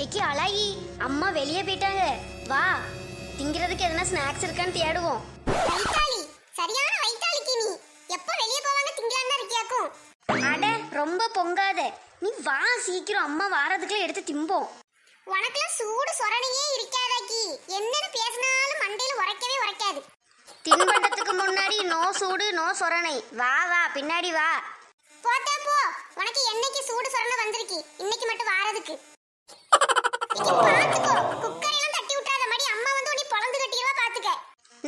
ஏக்கி அழகி அம்மா வெளியே போயிட்டாங்க. வா திங்கிறதுக்கு எதனா ஸ்நாக்ஸ் இருக்கான்னு தேடுவோம். வைத்தாளி சரியான வைத்தாளிக்கு நீ. எப்ப வெளிய போவாங்க திங்களான்னு இருக்கியாக்கும் அட ரொம்ப பொங்காத. நீ வா சீக்கிரம் அம்மா வாரத்துக்குள்ள எடுத்து திம்போம். உனக்குலாம் சூடு சொரணையே இருக்காதாக்கி என்னன்னு பேசினாலும் மண்டையில உரைக்கவே உரைக்காது. தின்பண்டத்துக்கு முன்னாடி நோ சூடு நோ சொரணை. வா வா பின்னாடி வா. போத்தா போ. உனக்கு என்னைக்கு சூடு சொரணை வந்திருக்கு? இன்னைக்கு மட்டும் வாரதுக்கு.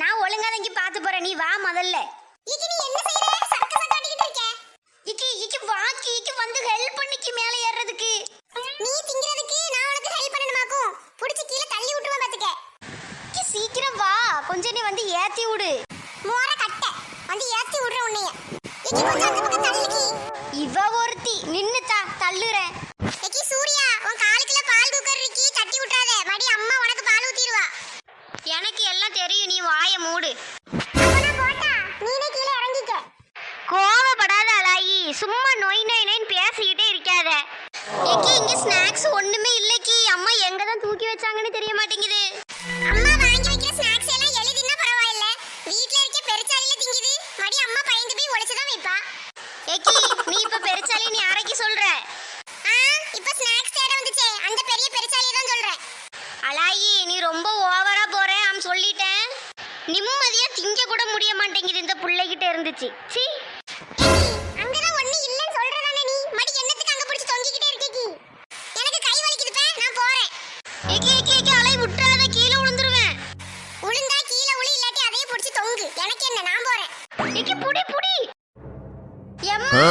நான் ஒழுங்கா தான் இங்க பாத்து போறேன். நீ வா முதல்ல. இக்கி நீ என்ன செய்யற சர்க்கஸ் காட்டிக்கிட்டு இருக்க. இக்கி இக்கி வாக்கி இக்கி வந்து ஹெல்ப் பண்ணிக்கு மேல ஏறுறதுக்கு. நீ திங்கிறதுக்கு நான் உனக்கு ஹெல்ப் பண்ணணுமாக்கும். புடிச்சு கீழே தள்ளி விட்டுருவா பாத்துக்க. இக்கி சீக்கிரம் வா. கொஞ்ச நீ வந்து ஏத்தி விடு. மோர கட்ட. வந்து ஏத்தி விடுற உன்னைய. இக்கி கொஞ்சம் அந்த பக்கம் தள்ளுக்கி இவ ஏக்கி இங்க ஸ்நாக்ஸ் ஒண்ணுமே இல்லக்கி. அம்மா எங்க தான் தூக்கி வச்சாங்கன்னு தெரிய மாட்டேங்குது. அம்மா வாங்கி வைக்கிற ஸ்நாக்ஸ் எல்லாம் எழுதினா பரவாயில்ல. வீட்ல இருக்க பெருச்சாலில திங்குது. மடி அம்மா பயந்து போய் ஒளிச்சு தான் வைப்பா. ஏக்கி நீ இப்ப பெருச்சாலி நீ அரைக்கி சொல்ற? ஆ இப்ப ஸ்நாக்ஸ் தேட வந்துச்சே. அந்த பெரிய பெருச்சாலியை தான் சொல்றேன் அலாயி நீ ரொம்ப ஓவரா போற. ஆம் சொல்லிட்டேன். நிம்மதியா திங்க கூட முடிய மாட்டேங்குது இந்த பிள்ளைகிட்ட இருந்துச்சு. சீ அலை விட்டுறாத கீழே விழுந்துருவேன். உளுந்தா கீழே உளி இல்லாட்டி அதையே பிடிச்சு தொங்கு. எனக்கு என்ன நான் போறேன். ஏக்கி புடி புடி. எம்மா.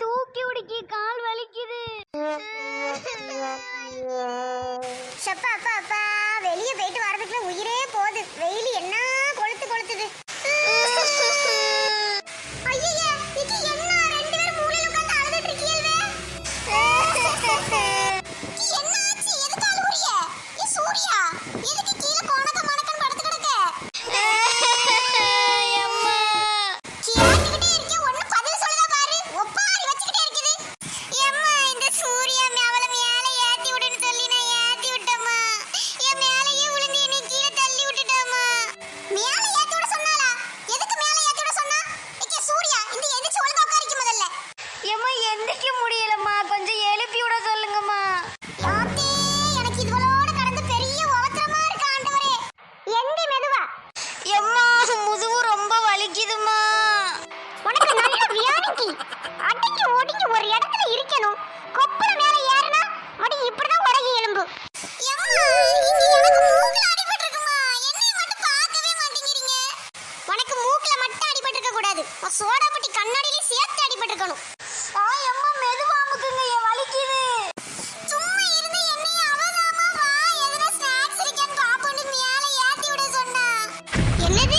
தூக்கி விடுக்கி கால் வலிக்குது. அப்பா அப்பா அப்பா. வெளியே போயிட்டு வரதுக்குள்ள உயிரே போகுது. வெயில். வியாதிக்கு. அடங்கி ஒடுங்கி ஒரு இடத்துல இருக்கணும். கொப்புர மேல ஏறுனா, மடி இப்படிதான் உடையும் எலும்பு. மூக்குல மட்டும். உனக்கு மூக்குல மட்டும் அடிபட்டிருக்க கூடாது சோடா புட்டி கண்ணாடியிலே சேர்த்து அடிபட்டிருக்கணும் ஆ எம்மா மெதுவா அமுக்குங்க என் வலிக்குது சும்மா இருந்து என்னைய அவதாமா வா எதுனா ஸ்நாக்ஸ் இருக்கான்னு பாப்போன்னு மேல ஏத்தி விட சொன்னா என்னது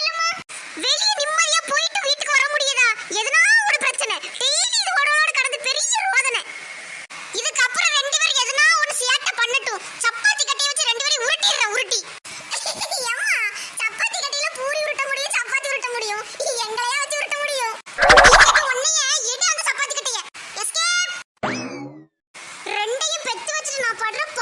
agarra